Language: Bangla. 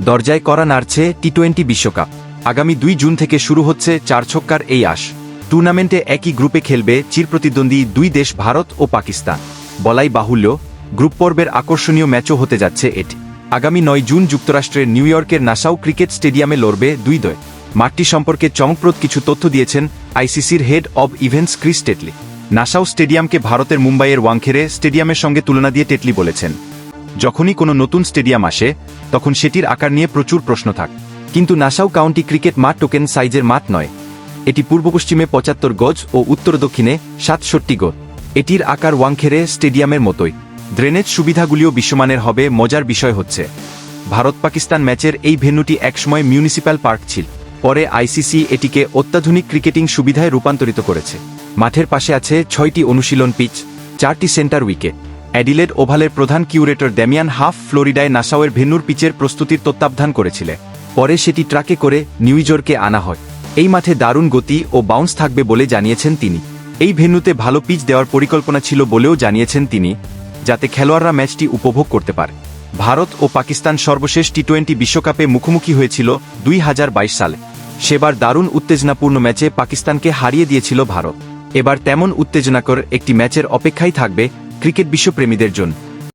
দরজায় করা নাড়ছে টি টোয়েন্টি বিশ্বকাপ। আগামী দুই জুন থেকে শুরু হচ্ছে চার ছক্কার এই আশ। টুর্নামেন্টে একই গ্রুপে খেলবে চিরপ্রতিদ্বন্দ্বী দুই দেশ ভারত ও পাকিস্তান। বলাই বাহুল্য, গ্রুপ পর্বের আকর্ষণীয় ম্যাচও হতে যাচ্ছে এটি। আগামী নয় জুন যুক্তরাষ্ট্রের নিউ ইয়র্কের নাসাউ ক্রিকেট স্টেডিয়ামে লড়বে দুই দয় মাঠটি সম্পর্কে চমকপ্রদ কিছু তথ্য দিয়েছেন আইসিসির head of events Chris Tetley. Nassau স্টেডিয়ামকে ভারতের মুম্বাইয়ের ওয়াংখেড়ে স্টেডিয়ামের সঙ্গে তুলনা দিয়ে টেটলি বলেছেন। যখনই কোনো নতুন স্টেডিয়াম আসে, তখন সেটির আকার নিয়ে প্রচুর প্রশ্ন থাক। কিন্তু নাসাউ কাউন্টি ক্রিকেট মাঠ টোকেন সাইজের মাঠ নয়। এটি পূর্ব পশ্চিমে পঁচাত্তর গজ ও উত্তর দক্ষিণে সাতষট্টি গজ। এটির আকার ওয়াংখেড়ে স্টেডিয়ামের মতোই। ড্রেনেজ সুবিধাগুলিও বিশ্বমানের হবে, মজার বিষয় হচ্ছে। ভারত পাকিস্তান ম্যাচের এই ভেন্যুটি একসময় মিউনিসিপ্যাল পার্ক ছিল। পরে আইসিসি এটিকে অত্যাধুনিক ক্রিকেটিং সুবিধায় রূপান্তরিত করেছে। মাঠের পাশে আছে ছয়টি অনুশীলন পিচ, চারটি সেন্টার উইকেট। অ্যাডিলেড ওভালের প্রধান কিউরেটর ড্যামিয়ান হাফ ফ্লোরিডায় নাসাওয়ের ভেন্যুর পিচের প্রস্তুতির তত্ত্বাবধান করেছিলেন পরে সেটি ট্রাকে করে নিউইজর্কে আনা হয়। এই মাঠে দারুণ গতি ও বাউন্স থাকবে বলে জানিয়েছেন তিনি। এই ভেন্যুতে ভালো পিচ দেওয়ার পরিকল্পনা ছিল বলেও জানিয়েছেন তিনি, যাতে খেলোয়াড়রা ম্যাচটি উপভোগ করতে পারে। ভারত ও পাকিস্তান সর্বশেষ টি টোয়েন্টি বিশ্বকাপে মুখোমুখি হয়েছিল দুই হাজার বাইশ সালে। সেবার দারুণ উত্তেজনাপূর্ণ ম্যাচে পাকিস্তানকে হারিয়ে দিয়েছিল ভারত। এবার তেমন উত্তেজনাকর একটি ম্যাচের অপেক্ষাই থাকবে ক্রিকেট বিশ্বপ্রেমীদের জন্য।